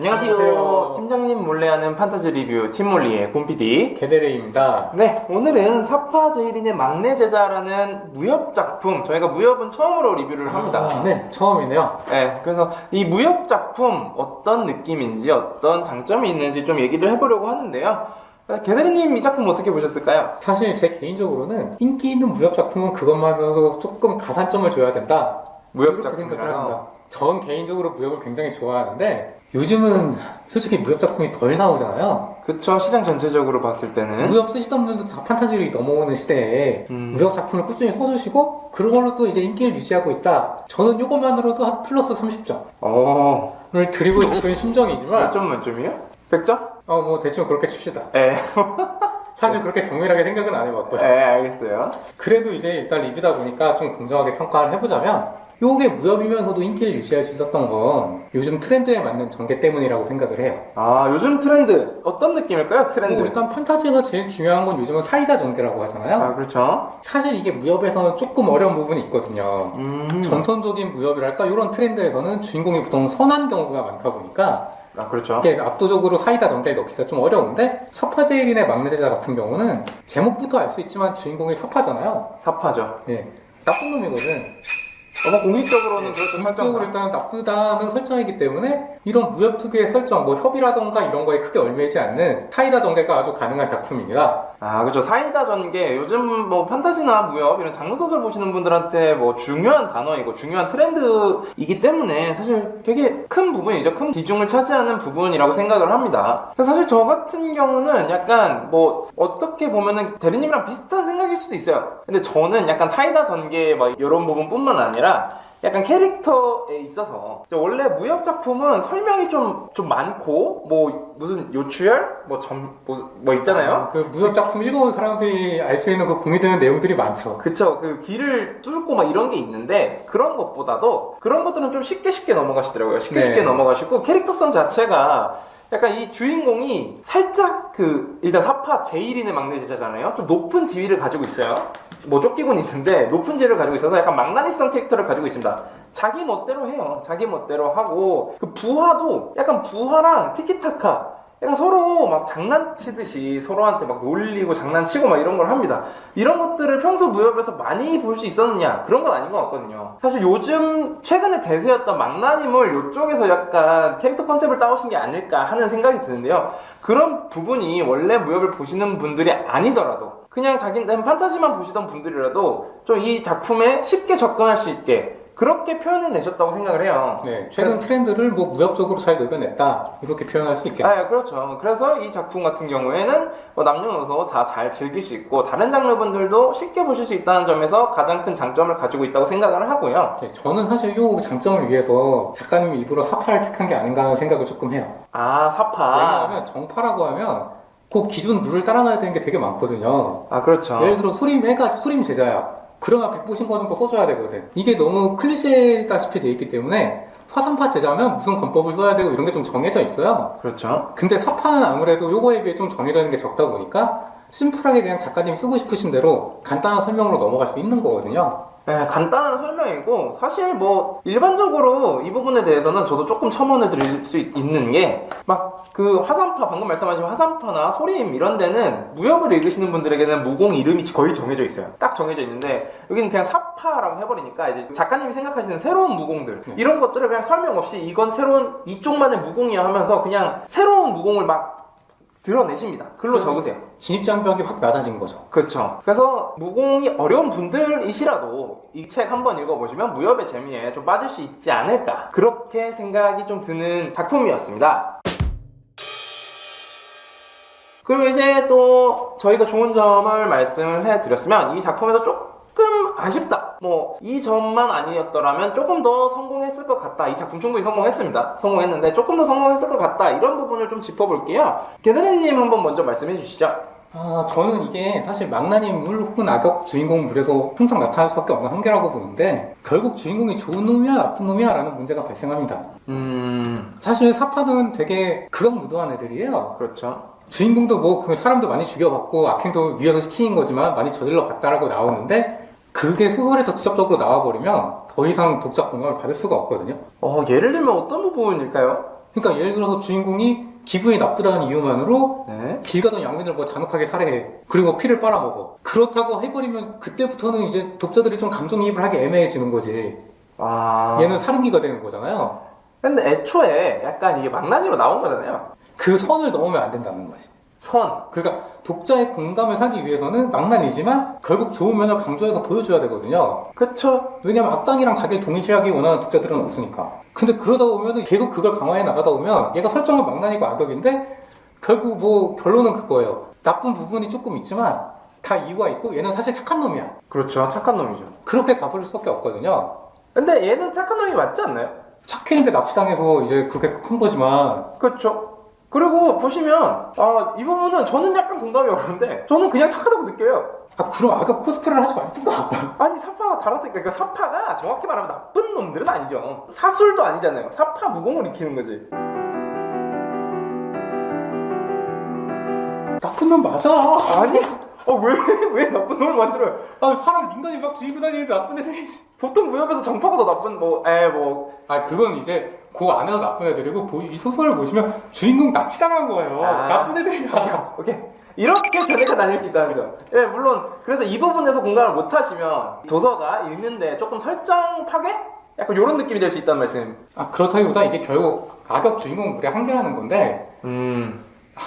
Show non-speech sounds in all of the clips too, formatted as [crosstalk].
안녕하세요. 안녕하세요. 팀장님 몰래 하는 판타지 리뷰 팀몰리의 곰PD. 게데레입니다. 네, 오늘은 사파 제이린의 막내 제자라는 무협 작품. 저희가 무협은 처음으로 리뷰를 합니다. 아, 네, 처음이네요. 네, 그래서 이 무협 작품 어떤 느낌인지 어떤 장점이 있는지 좀 얘기를 해보려고 하는데요. 게데리님 이 작품 어떻게 보셨을까요? 사실 제 개인적으로는 인기 있는 무협 작품은 그것만으로도 조금 가산점을 줘야 된다. 무협 이렇게 생각을 작품이라요. 합니다. 전 개인적으로 무협을 굉장히 좋아하는데 요즘은 솔직히 무협 작품이 덜 나오잖아요. 그쵸, 시장 전체적으로 봤을 때는. 무협 쓰시던 분들도 다 판타지로 넘어오는 시대에 음. 무협 작품을 꾸준히 써주시고 그걸로 또 이제 인기를 유지하고 있다. 저는 이것만으로도 한 플러스 30점을 어, 드리고 싶은 심정이지만 몇 점 만점이요? 100점? 어 뭐 대충 그렇게 칩시다. 네, 사실 그렇게 정밀하게 생각은 안 해봤고요. 네, 알겠어요. 그래도 이제 일단 리뷰다 보니까 좀 공정하게 평가를 해보자면 요게 무협이면서도 인기를 유지할 수 있었던 건 요즘 트렌드에 맞는 전개 때문이라고 생각을 해요. 아, 요즘 트렌드. 어떤 느낌일까요, 뭐 트렌드? 일단 판타지가 제일 중요한 건 요즘은 사이다 전개라고 하잖아요. 아, 그렇죠. 사실 이게 무협에서는 조금 어려운 부분이 있거든요. 음. 전통적인 무협이랄까 이런 트렌드에서는 주인공이 보통 선한 경우가 많다 보니까 아, 그렇죠. 이게 압도적으로 사이다 전개를 넣기가 좀 어려운데 사파제일인의 막내제자 같은 경우는 제목부터 알 수 있지만 주인공이 사파잖아요. 사파죠. 예. 나쁜 놈이거든. 어머, 공식적으로는 그렇죠, 공식적으로 설정. 일단 나쁘다는 설정이기 때문에 이런 무협 특유의 설정, 뭐 협의라던가 이런 거에 크게 얽매이지 않는 사이다 전개가 아주 가능한 작품입니다. 아, 그렇죠. 사이다 전개. 요즘 뭐 판타지나 무협 이런 장르 소설 보시는 분들한테 뭐 중요한 단어이고 중요한 트렌드이기 때문에 사실 되게 큰 부분이죠. 큰 비중을 차지하는 부분이라고 생각을 합니다. 사실 저 같은 경우는 약간 뭐 어떻게 보면은 대리님이랑 비슷한 생각일 수도 있어요. 근데 저는 약간 사이다 전개 막 이런 부분뿐만 아니라 약간 캐릭터에 있어서 원래 무협 작품은 설명이 좀, 좀 많고 뭐 무슨 요추열 뭐점 뭐, 뭐 있잖아요. 아, 그 무협 작품 읽어온 사람들이 알 수 있는 그 공유되는 내용들이 많죠. 그쵸 그 길을 뚫고 막 이런 게 있는데 그런 것보다도 그런 것들은 좀 쉽게 쉽게 넘어가시더라고요. 쉽게 네. 쉽게 넘어가시고 캐릭터성 자체가 약간 이 주인공이 살짝 그 일단 사파 제일인의 막내 제자잖아요. 좀 높은 지위를 가지고 있어요. 뭐 쫓기곤 있는데 높은 지위를 가지고 있어서 약간 망나니성 캐릭터를 가지고 있습니다. 자기 멋대로 해요. 자기 멋대로 하고 그 부하도 약간 부하랑 티키타카 약간 서로 막 장난치듯이 서로한테 막 놀리고 장난치고 막 이런 걸 합니다. 이런 것들을 평소 무협에서 많이 볼 수 있었느냐? 그런 건 아닌 것 같거든요. 사실 요즘 최근에 대세였던 망나님을 이쪽에서 약간 캐릭터 컨셉을 따오신 게 아닐까 하는 생각이 드는데요. 그런 부분이 원래 무협을 보시는 분들이 아니더라도 그냥 자기 판타지만 보시던 분들이라도 좀 이 작품에 쉽게 접근할 수 있게 그렇게 표현해 내셨다고 생각을 해요. 네, 최근 트렌드를 뭐 무협적으로 잘 녹여냈다 이렇게 표현할 수 있겠죠. 아, 그렇죠. 그래서 이 작품 같은 경우에는 뭐 남녀노소 다 잘 즐길 수 있고 다른 장르분들도 쉽게 보실 수 있다는 점에서 가장 큰 장점을 가지고 있다고 생각을 하고요. 네, 저는 사실 이 장점을 위해서 작가님이 일부러 사파를 택한 게 아닌가 하는 생각을 조금 해요. 아, 사파. 왜냐하면 정파라고 하면 그 기존 룰을 따라가야 되는 게 되게 많거든요. 아, 그렇죠. 예를 들어 소림 애가 소림 제자야. 그러면 백보신거 정도 써줘야 되거든. 이게 너무 클리셰다시피 돼 있기 때문에 화산파 제자면 무슨 권법을 써야 되고 이런 게 좀 정해져 있어요. 그렇죠. 근데 사파는 아무래도 요거에 비해 좀 정해져 있는 게 적다 보니까 심플하게 그냥 작가님이 쓰고 싶으신 대로 간단한 설명으로 넘어갈 수 있는 거거든요. 네, 간단한 설명이고 사실 뭐 일반적으로 이 부분에 대해서는 저도 조금 첨언해 드릴 수 있- 있는 게 막 그 화산파 방금 말씀하신 화산파나 소림 이런 데는 무협을 읽으시는 분들에게는 무공 이름이 거의 정해져 있어요. 딱 정해져 있는데 여기는 그냥 사파라고 해버리니까 이제 작가님이 생각하시는 새로운 무공들 네. 이런 것들을 그냥 설명 없이 이건 새로운 이쪽만의 무공이야 하면서 그냥 새로운 무공을 막 드러내십니다. 글로 음. 적으세요. 진입장벽이 확 낮아진 거죠. 그렇죠. 그래서 무공이 어려운 분들이시라도 이 책 한번 읽어보시면 무협의 재미에 좀 빠질 수 있지 않을까 그렇게 생각이 좀 드는 작품이었습니다. 그리고 이제 또 저희가 좋은 점을 말씀을 해드렸으면 이 작품에서 조금 아쉽다. 뭐 이 점만 아니었더라면 조금 더 성공했을 것 같다. 이 작품 충분히 성공했습니다. 성공했는데 조금 더 성공했을 것 같다. 이런 부분을 좀 짚어볼게요. 게드레님 한번 먼저 말씀해 주시죠. 아, 저는 이게 사실 망나님 물 혹은 악역 주인공 물에서 항상 나타날 수밖에 없는 한계라고 보는데 결국 주인공이 좋은 놈이야 나쁜 놈이야 라는 문제가 발생합니다. 음, 사실 사파는 되게 극악무도한 애들이에요. 그렇죠. 주인공도 뭐그 사람도 많이 죽여봤고 악행도 위에서 시키는 거지만 많이 저질러 봤다라고 나오는데 그게 소설에서 직접적으로 나와버리면 더 이상 독자 공감을 받을 수가 없거든요. 어, 예를 들면 어떤 부분일까요? 그러니까 예를 들어서 주인공이 기분이 나쁘다는 이유만으로 네. 길 가던 양민을 뭐 잔혹하게 살해해. 그리고 피를 빨아먹어. 그렇다고 해버리면 그때부터는 이제 독자들이 좀 감정이입을 하기 애매해지는 거지. 아. 얘는 살인귀가 되는 거잖아요. 근데 애초에 약간 이게 망나니로 나온 거잖아요. 그 선을 넘으면 안 된다는 거지. 선. 그러니까 독자의 공감을 사기 위해서는 망난이지만 결국 좋은 면을 강조해서 보여줘야 되거든요. 그쵸. 왜냐면 악당이랑 자기를 동일시하기 원하는 독자들은 없으니까. 근데 그러다 보면 계속 그걸 강화해 나가다 보면 얘가 설정은 망난이고 악역인데 결국 뭐 결론은 그거예요. 나쁜 부분이 조금 있지만 다 이유가 있고 얘는 사실 착한 놈이야. 그렇죠. 착한 놈이죠. 그렇게 가버릴 수밖에 없거든요. 근데 얘는 착한 놈이 맞지 않나요? 착해인데 납치당해서 이제 그렇게 큰 거지만 그렇죠. 그리고 보시면 아, 이 부분은 저는 약간 공감이 어려운데 저는 그냥 착하다고 느껴요. 아 그럼 악역 코스프레를 하지 말든가. 아니 사파가 달았으니까 그러니까 사파가 정확히 말하면 나쁜 놈들은 아니죠. 사술도 아니잖아요. 사파 무공을 익히는 거지. 나쁜 놈 맞아. 아니? 어, 왜, 왜 나쁜 놈을 만들어요? 아 사람 민간이 막 죽이고 다니는데 나쁜 애들이지. 보통 무협에서 정파가 더 나쁜, 뭐, 에, 뭐. 아 그건 이제 그 안에서 나쁜 애들이고 보- 이 소설을 보시면 주인공 납치당한 거예요. 아. 나쁜 애들이야. [laughs] 오케이. 이렇게 견해가 나뉠 수 있다는 점. 예, 물론, 그래서 이 부분에서 공감을 못 하시면 도서가 읽는데 조금 설정 파괴? 약간 이런 느낌이 될 수 있다는 말씀. 아 그렇다기보다 이게 결국 악역 주인공 물의 한계라는 건데 음. 아,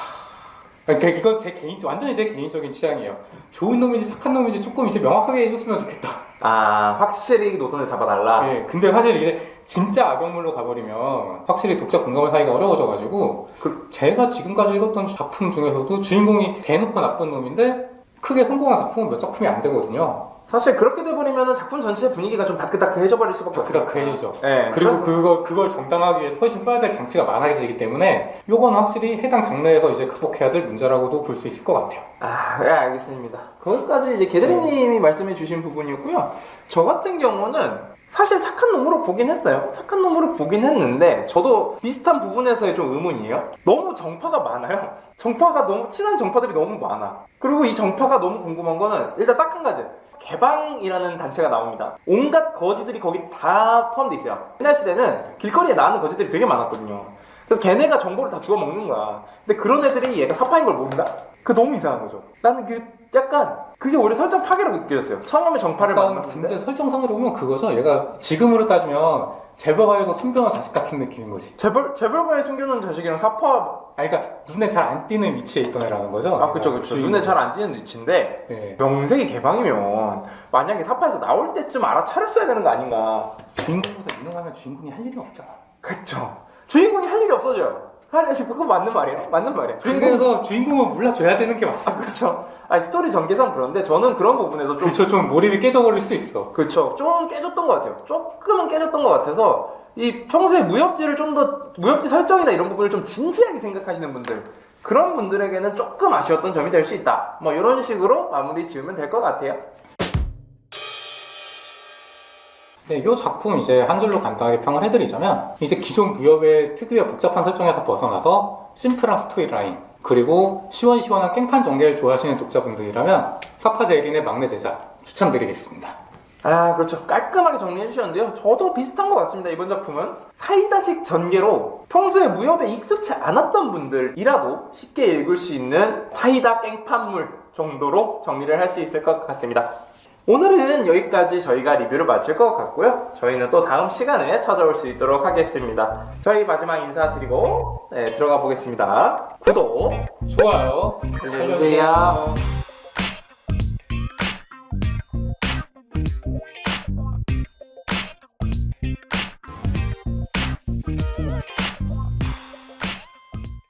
그러니까 이건 제 개인적 완전히 제 개인적인 취향이에요. 좋은 놈인지 착한 놈인지 조금 이제 명확하게 해줬으면 좋겠다. 아, 확실히 노선을 잡아달라. 예, 근데 사실 이게 진짜 악역물로 가버리면 확실히 독자 공감을 사기가 어려워져가지고 그- 제가 지금까지 읽었던 작품 중에서도 주인공이 대놓고 나쁜 놈인데 크게 성공한 작품은 몇 작품이 안 되거든요. 사실 그렇게 돼버리면 작품 전체의 분위기가 좀 다크다크해져 버릴 수밖에 없어요. 다크다크해지죠. 예. 그리고 그걸 그걸 정당하기 위해 훨씬 써야 될 장치가 많아지기 때문에 요건 확실히 해당 장르에서 이제 극복해야 될 문제라고도 볼 수 있을 것 같아요. 아, 예, 알겠습니다. 거기까지 이제 개드리님이 말씀해 주신 부분이었고요. 저 같은 경우는 사실 착한 놈으로 보긴 했어요. 착한 놈으로 보긴 했는데, 저도 비슷한 부분에서의 좀 의문이에요. 너무 정파가 많아요. 정파가 너무, 친한 정파들이 너무 많아. 그리고 이 정파가 너무 궁금한 거는, 일단 딱 한 가지. 개방이라는 단체가 나옵니다. 온갖 거지들이 거기 다 포함되어 있어요. 옛날 시대는 길거리에 나는 거지들이 되게 많았거든요. 그래서 걔네가 정보를 다 주워 먹는 거야. 근데 그런 애들이 얘가 사파인 걸 모른다? 그 너무 이상한 거죠. 나는 그 약간 그게 오히려 설정 파괴라고 느껴졌어요. 처음에 정파를 약간 만났는데 근데 설정상으로 보면 그거죠. 얘가 지금으로 따지면 재벌가에서 숨겨놓은 자식 같은 느낌인 거지. 재벌 재벌가에 숨겨놓은 자식이랑 사파 아, 그러니까 눈에 잘 안 띄는 위치에 있던 애라는 거죠. 아 그쵸 그쵸 주인공. 눈에 잘 안 띄는 위치인데 네. 명색이 개방이면 만약에 사파에서 나올 때쯤 알아차렸어야 되는 거 아닌가. 주인공보다 유능하면 주인공이 할 일이 없잖아. 그쵸. 주인공이 할 일이 없어져요. 할 일이 그거 맞는 말이에요. 맞는 말이에요. 그래서 주인공은 몰라줘야 되는 게 맞아. 그쵸. 아니 스토리 전개상 그런데 저는 그런 부분에서 좀 그쵸, 좀 몰입이 깨져버릴 수 있어. 그쵸. 좀 깨졌던 것 같아요. 조금은 깨졌던 것 같아서 이 평소에 무협지를 좀 더 무협지 설정이나 이런 부분을 좀 진지하게 생각하시는 분들 그런 분들에게는 조금 아쉬웠던 점이 될 수 있다. 뭐 이런 식으로 마무리 지으면 될 것 같아요. 네, 이 작품 이제 한 줄로 간단하게 평을 해드리자면 이제 기존 무협의 특유의 복잡한 설정에서 벗어나서 심플한 스토리라인 그리고 시원시원한 깽판 전개를 좋아하시는 독자분들이라면 사파제일인의 막내 제자 추천드리겠습니다. 아 그렇죠. 깔끔하게 정리해 주셨는데요. 저도 비슷한 것 같습니다. 이번 작품은 사이다식 전개로 평소에 무협에 익숙치 않았던 분들이라도 쉽게 읽을 수 있는 사이다 깽판물 정도로 정리를 할 수 있을 것 같습니다. 오늘은 여기까지 저희가 리뷰를 마칠 것 같고요. 저희는 또 다음 시간에 찾아올 수 있도록 하겠습니다. 저희 마지막 인사드리고 네, 들어가 보겠습니다. 구독, 좋아요. 알려주세요.